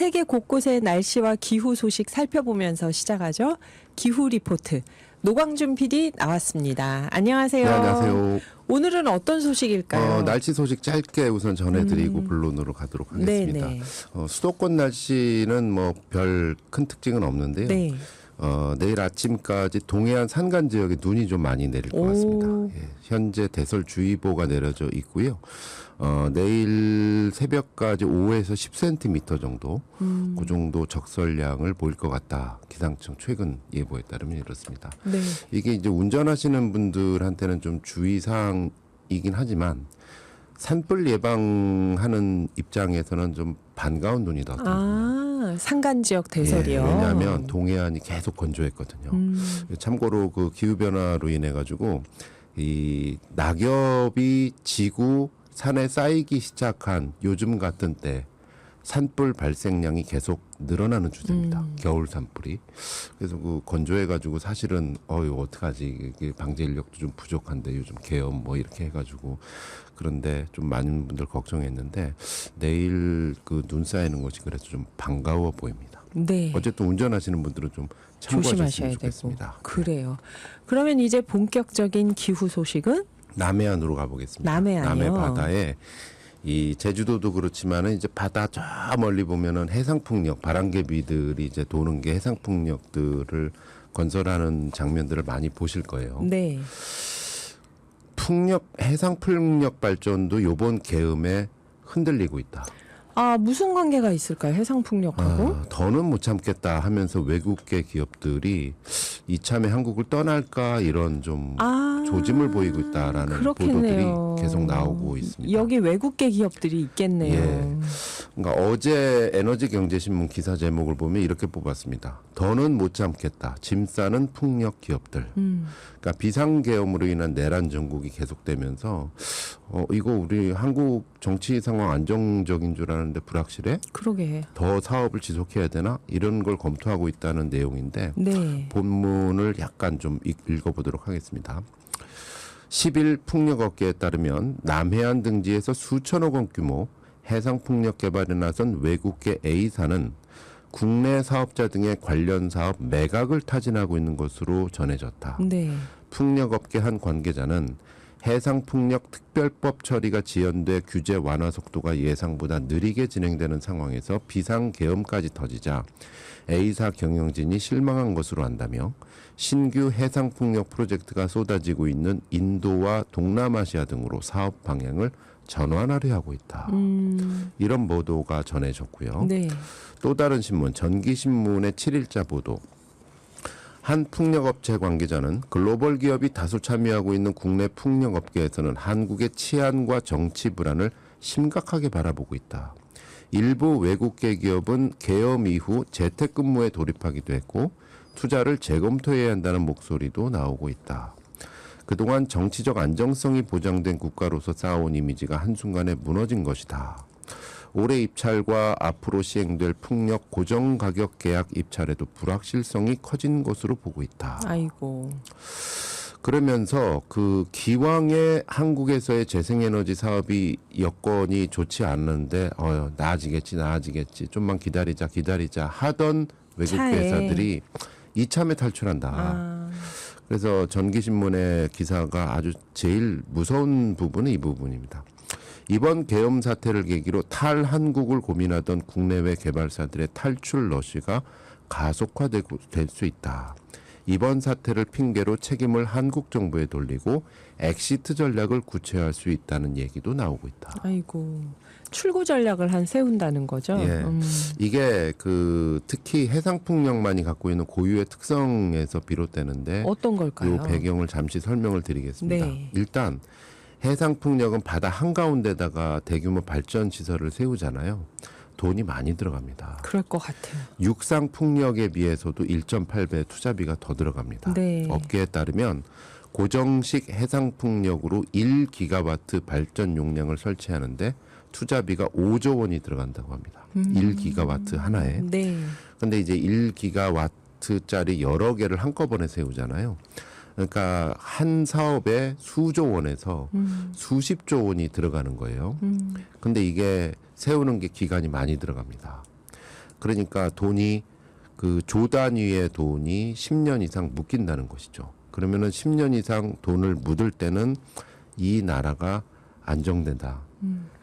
세계 곳곳의 날씨와 기후 소식 살펴보면서 시작하죠. 기후 리포트. 노광준 PD 나왔습니다. 안녕하세요. 네, 안녕하세요. 오늘은 어떤 소식일까요? 어, 날씨 소식 짧게 우선 전해드리고 음. 본론으로 가도록 하겠습니다. 어, 수도권 날씨는 뭐 별 큰 특징은 없는데요. 네. 어, 내일 아침까지 동해안 산간 지역에 눈이 좀 많이 내릴 것 오. 같습니다. 예, 현재 대설주의보가 내려져 있고요. 어, 내일 새벽까지 5에서 10cm 정도, 음. 그 정도 적설량을 보일 것 같다. 기상청 최근 예보에 따르면 이렇습니다. 네. 이게 이제 운전하시는 분들한테는 좀 주의사항이긴 하지만 산불 예방하는 입장에서는 좀 반가운 눈이다. 아, 산간 지역 대설이요. 예, 왜냐하면 동해안이 계속 건조했거든요. 음. 참고로 그 기후 변화로 인해 가지고 이 낙엽이 지구 산에 쌓이기 시작한 요즘 같은 때 산불 발생량이 계속 늘어나는 추세입니다. 음. 겨울 산불이. 그래서 그 건조해 가지고 사실은 어유 어떡하지 이게 방제 인력도 좀 부족한데 요즘 계엄 뭐 이렇게 해 가지고 그런데 좀 많은 분들 걱정했는데 내일 그 눈 쌓이는 것이 그래서 좀 반가워 보입니다. 네. 어쨌든 운전하시는 분들은 좀 조심하셔야 되고. 좋겠습니다. 그래요. 그러면 이제 본격적인 기후 소식은 남해안으로 가보겠습니다. 남해안이요? 남해 바다에 이 제주도도 그렇지만은 이제 바다 저 멀리 보면은 해상풍력 바람개비들이 이제 도는 게 해상풍력들을 건설하는 장면들을 많이 보실 거예요. 네. 풍력 해상 풍력 발전도 요번 계엄에 흔들리고 있다. 아, 무슨 관계가 있을까요? 해상 풍력하고? 아, 더는 못 참겠다 하면서 외국계 기업들이 이참에 한국을 떠날까 이런 좀 아, 조짐을 보이고 있다라는 그렇겠네요. 보도들이 계속 나오고 있습니다. 여기 외국계 기업들이 있겠네요. 예. 그러니까 어제 에너지경제신문 기사 제목을 보면 이렇게 뽑았습니다. 더는 못 참겠다. 짐 싸는 풍력 기업들. 음, 그러니까 비상계엄으로 인한 내란 전국이 계속되면서 어 이거 우리 한국 정치 상황 안정적인 줄 아는데 불확실해? 그러게. 더 사업을 지속해야 되나? 이런 걸 검토하고 있다는 내용인데 네. 본문을 약간 좀 읽- 읽어보도록 하겠습니다. 10일 풍력업계에 따르면 남해안 등지에서 수천억 원 규모 해상풍력 개발에 나선 외국계 A사는 국내 사업자 등의 관련 사업 매각을 타진하고 있는 것으로 전해졌다. 네. 풍력업계 한 관계자는 해상풍력 특별법 처리가 지연돼 규제 완화 속도가 예상보다 느리게 진행되는 상황에서 비상계엄까지 터지자 A사 경영진이 실망한 것으로 안다며 신규 해상풍력 프로젝트가 쏟아지고 있는 인도와 동남아시아 등으로 사업 방향을 전환하려 하고 있다. 음, 이런 보도가 전해졌고요. 네. 또 다른 신문 전기신문의 7일자 보도 한 풍력업체 관계자는 글로벌 기업이 다수 참여하고 있는 국내 풍력업계에서는 한국의 치안과 정치 불안을 심각하게 바라보고 있다. 일부 외국계 기업은 계엄 이후 재택근무에 돌입하기도 했고 투자를 재검토해야 한다는 목소리도 나오고 있다. 그동안 정치적 안정성이 보장된 국가로서 쌓아온 이미지가 한순간에 무너진 것이다. 올해 입찰과 앞으로 시행될 풍력 고정 가격 계약 입찰에도 불확실성이 커진 것으로 보고 있다. 아이고. 그러면서 그 기왕에 한국에서의 재생에너지 사업이 여건이 좋지 않는데 어 나아지겠지 나아지겠지 좀만 기다리자 기다리자 하던 외국 차에. 회사들이 이참에 탈출한다. 아, 그래서 전기신문의 기사가 아주 제일 무서운 부분은 이 부분입니다. 이번 계엄 사태를 계기로 탈한국을 고민하던 국내외 개발사들의 탈출 러시가 가속화될 수 있다. 이번 사태를 핑계로 책임을 한국 정부에 돌리고 엑시트 전략을 구체화할 수 있다는 얘기도 나오고 있다. 아이고. 출구 전략을 한 세운다는 거죠. 예. 음, 이게 그 특히 해상풍력만이 갖고 있는 고유의 특성에서 비롯되는데 어떤 걸까요? 요 배경을 잠시 설명을 드리겠습니다. 네. 일단 해상풍력은 바다 한가운데다가 대규모 발전 시설을 세우잖아요. 돈이 많이 들어갑니다. 그럴 것 같아요. 육상 풍력에 비해서도 1.8배 투자비가 더 들어갑니다. 네. 업계에 따르면 고정식 해상 풍력으로 1기가와트 발전 용량을 설치하는데 투자비가 5조 원이 들어간다고 합니다. 음. 1기가와트 하나에. 네. 근데 이제 1기가와트짜리 여러 개를 한꺼번에 세우잖아요. 그러니까 한 사업에 수조 원에서 음, 수십조 원이 들어가는 거예요. 음, 근데 이게 세우는 게 기간이 많이 들어갑니다. 그러니까 돈이 그 조 단위의 돈이 10년 이상 묶인다는 것이죠. 그러면은 10년 이상 돈을 묻을 때는 이 나라가 안정된다.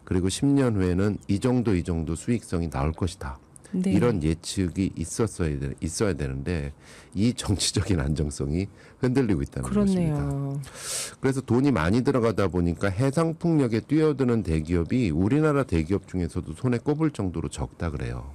그리고 10년 후에는 이 정도 이 정도 수익성이 나올 것이다. 네. 이런 예측이 있었어야 되, 있어야 되는데 이 정치적인 안정성이 흔들리고 있다는 것입니다. 그렇네요. 그래서 돈이 많이 들어가다 보니까 해상 풍력에 뛰어드는 대기업이 우리나라 대기업 중에서도 손에 꼽을 정도로 적다 그래요.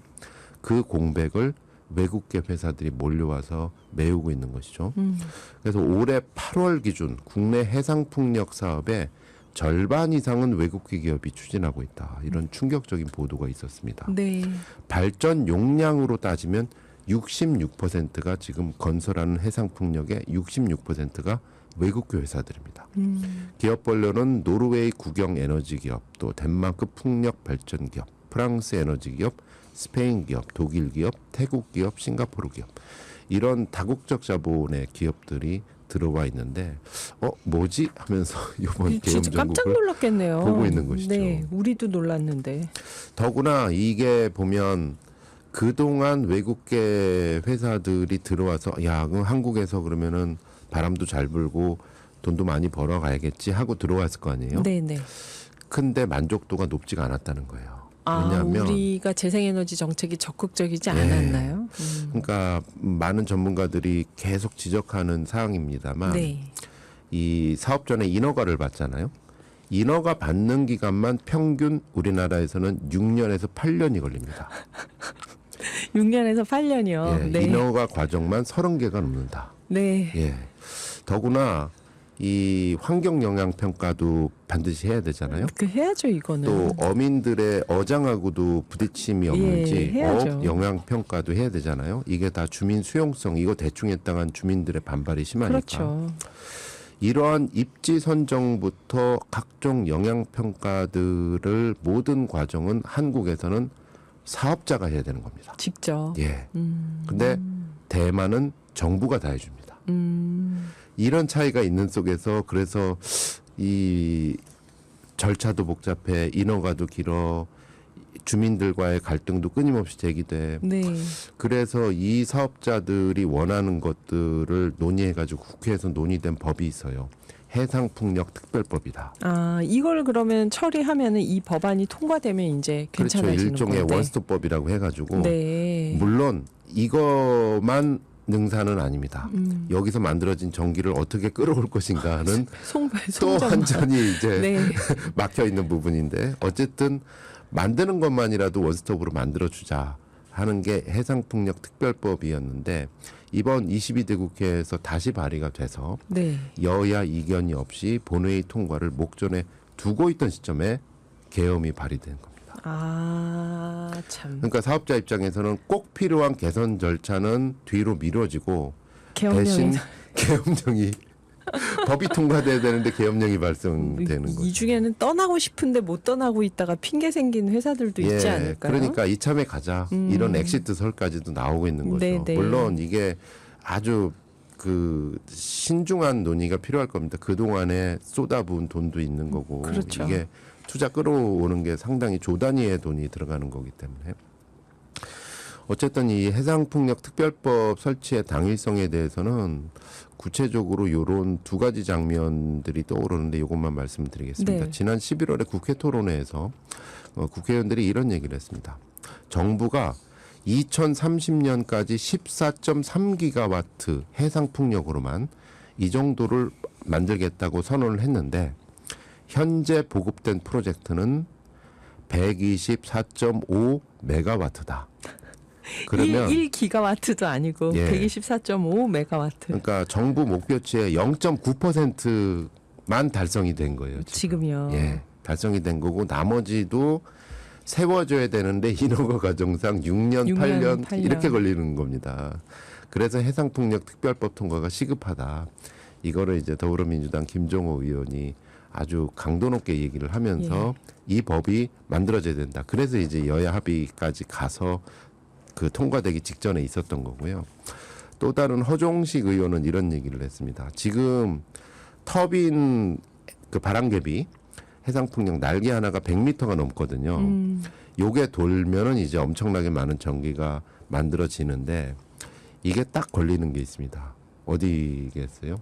그 공백을 외국계 회사들이 몰려와서 메우고 있는 것이죠. 음. 그래서 올해 8월 기준 국내 해상 풍력 사업의 절반 이상은 외국계 기업이 추진하고 있다. 이런 충격적인 보도가 있었습니다. 네. 발전 용량으로 따지면 66%가 지금 건설하는 해상 풍력의 66%가 외국계 회사들입니다. 음. 기업별로는 노르웨이 국영 에너지 기업, 또 덴마크 풍력 발전 기업, 프랑스 에너지 기업, 스페인 기업, 독일 기업, 태국 기업, 싱가포르 기업 이런 다국적 자본의 기업들이 들어와 있는데 어 뭐지 하면서 이번 계엄 놀랐겠네요. 보고 있는 것이죠. 네, 우리도 놀랐는데. 더구나 이게 보면 그동안 외국계 회사들이 들어와서 야 그럼 한국에서 그러면은 바람도 잘 불고 돈도 많이 벌어 가야겠지 하고 들어왔을 거 아니에요. 네, 네. 근데 만족도가 높지가 않았다는 거예요. 아, 왜냐하면 우리가 재생에너지 정책이 적극적이지 예. 않았나요? 음. 그러니까 많은 전문가들이 계속 지적하는 사항입니다만 네. 이 사업 전에 인허가를 받잖아요. 인허가 받는 기간만 평균 우리나라에서는 6년에서 8년이 걸립니다. 6년에서 8년이요. 예, 네. 인허가 과정만 30개가 넘는다. 네. 예. 더구나 이 환경 영향 평가도 반드시 해야 되잖아요. 그 해야죠, 이거는. 또 어민들의 어장하고도 부딪힘이 없는지 예. 어업 영향 평가도 해야 되잖아요. 이게 다 주민 수용성 이거 대충 했다간 주민들의 반발이 심하니까 그렇죠. 이러한 입지 선정부터 각종 영향 평가들을 모든 과정은 한국에서는 사업자가 해야 되는 겁니다. 직접. 예. 음. 근데 대만은 정부가 다 해줍니다. 음. 이런 차이가 있는 속에서 그래서 이 절차도 복잡해 인허가도 길어 주민들과의 갈등도 끊임없이 제기돼 네. 그래서 이 사업자들이 원하는 것들을 논의해가지고 국회에서 논의된 법이 있어요 해상풍력 특별법이다 아, 이걸 그러면 처리하면은 이 법안이 통과되면 이제 그렇죠 괜찮아지는 일종의 건데. 원스톱법이라고 해가지고 네. 물론 이것만 능사는 아닙니다 음. 여기서 만들어진 전기를 어떻게 끌어올 것인가는 송 또. 완전히 이제 네. 막혀 있는 부분인데 어쨌든 만드는 것만이라도 원스톱으로 만들어 주자 하는 게 해상풍력 특별법이었는데 이번 22대 국회에서 다시 발의가 돼서 네. 여야 이견이 없이 본회의 통과를 목전에 두고 있던 시점에 계엄이 발의된 겁니다. 아, 참. 그러니까 사업자 입장에서는 꼭 필요한 개선 절차는 뒤로 미뤄지고 대신 개헌령이 계엄령이 법이 통과돼야 되는데 계엄령이 발생되는 거죠. 이 중에는 떠나고 싶은데 못 떠나고 있다가 핑계 생긴 회사들도 있지 않을까요? 그러니까 이참에 가자 음. 이런 엑시트 설까지도 나오고 있는 거죠. 네, 네. 물론 이게 아주 그 신중한 논의가 필요할 겁니다. 그 동안에 쏟아부은 돈도 있는 거고 그렇죠. 이게 투자 끌어오는 게 상당히 조 단위의 돈이 들어가는 거기 때문에 어쨌든 이 해상풍력 특별법 설치의 당일성에 대해서는 구체적으로 요런 두 가지 장면들이 떠오르는데 이것만 말씀드리겠습니다. 네. 지난 11월에 국회 토론회에서 어, 국회의원들이 이런 얘기를 했습니다. 정부가 2030년까지 14.3기가와트 해상풍력으로만 이 정도를 만들겠다고 선언을 했는데 현재 보급된 프로젝트는 124.5 메가와트다. 그러면 1, 1기가와트도 아니고 예. 124.5 메가와트. 그러니까 정부 목표치의 0.9%만 달성이 된 거예요. 지금. 지금 요. 예, 달성이 된 거고 나머지도 세워줘야 되는데 인허가 과정상 6년, 6년, 8년, 8년. 이렇게 걸리는 겁니다. 그래서 해상풍력 특별법 통과가 시급하다. 이거를 이제 더불어민주당 김종호 의원이 아주 강도 높게 얘기를 하면서 예. 이 법이 만들어져야 된다. 그래서 이제 여야 합의까지 가서 그 통과되기 직전에 있었던 거고요. 또 다른 허종식 의원은 이런 얘기를 했습니다. 지금 터빈 그 바람개비 해상풍력 날개 하나가 100m가 넘거든요. 요게 돌면은 이제 엄청나게 많은 전기가 만들어지는데 이게 딱 걸리는 게 있습니다. 어디겠어요?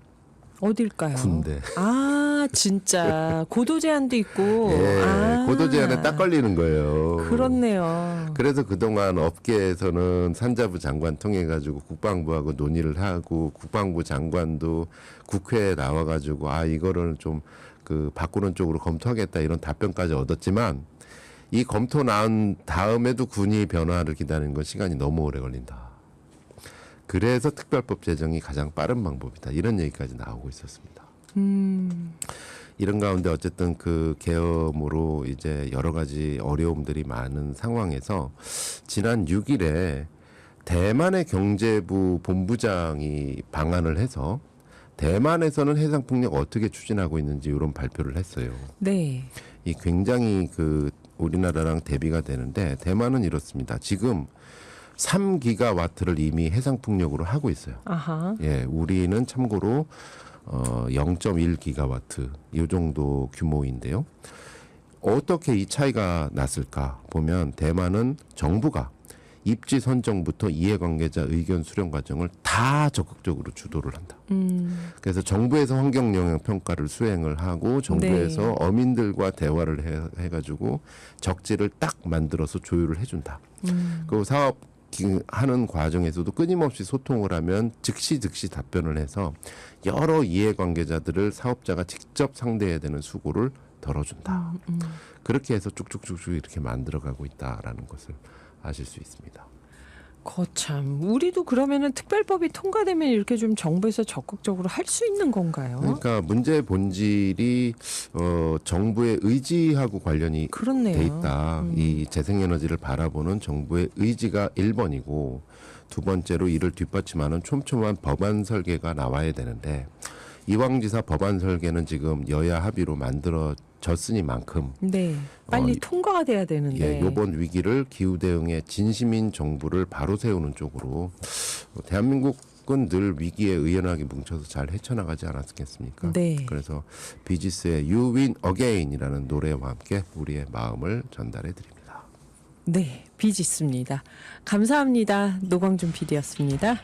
어딜까요? 군대. 아, 진짜 고도 제한도 있고. 예, 아, 고도 제한에 딱 걸리는 거예요. 그렇네요. 그래서 그동안 업계에서는 산자부 장관 통해 가지고 국방부하고 논의를 하고 국방부 장관도 국회에 나와 가지고 아 이거를 좀 그 바꾸는 쪽으로 검토하겠다 이런 답변까지 얻었지만 이 검토 나온 다음에도 군이 변화를 기다리는 건 시간이 너무 오래 걸린다. 그래서 특별법 제정이 가장 빠른 방법이다. 이런 얘기까지 나오고 있었습니다. 음, 이런 가운데 어쨌든 그 계엄으로 이제 여러 가지 어려움들이 많은 상황에서 지난 6일에 대만의 경제부 본부장이 방한을 해서 대만에서는 해상 풍력 어떻게 추진하고 있는지 이런 발표를 했어요. 네. 이 굉장히 그 우리나라랑 대비가 되는데 대만은 이렇습니다. 지금 3기가 와트를 이미 해상 풍력으로 하고 있어요. 아하. 예, 우리는 참고로 어 0.1기가와트 이 정도 규모인데요. 어떻게 이 차이가 났을까 보면 대만은 정부가 입지 선정부터 이해관계자 의견 수렴 과정을 다 적극적으로 주도를 한다. 음, 그래서 정부에서 환경 영향 평가를 수행을 하고 정부에서 네. 어민들과 대화를 해, 해가지고 적지를 딱 만들어서 조율을 해준다. 음, 그리고 사업 기- 하는 과정에서도 끊임없이 소통을 하면 즉시 즉시 답변을 해서 여러 이해관계자들을 사업자가 직접 상대해야 되는 수고를 덜어준다. 음. 그렇게 해서 쭉쭉쭉쭉 이렇게 만들어가고 있다라는 것을 아실 수 있습니다. 거참. 우리도 그러면은 특별법이 통과되면 이렇게 좀 정부에서 적극적으로 할 수 있는 건가요? 그러니까 문제의 본질이 어, 정부의 의지하고 관련이 그렇네요. 돼 있다. 음. 이 재생에너지를 바라보는 정부의 의지가 1번이고 두 번째로 이를 뒷받침하는 촘촘한 법안 설계가 나와야 되는데 이왕지사 법안 설계는 지금 여야 합의로 만들어 졌으니만큼 네. 빨리 어, 통과가 돼야 되는데. 예, 요번 위기를 기후 대응에 진심인 정부를 바로 세우는 쪽으로 어, 대한민국 은 늘 위기에 의연하게 뭉쳐서 잘 헤쳐나가지 않았겠습니까? 네. 그래서 비지스의 You Win Again이라는 노래와 함께 우리의 마음을 전달해 드립니다. 네, 비지스입니다. 감사합니다. 노광준 PD였습니다.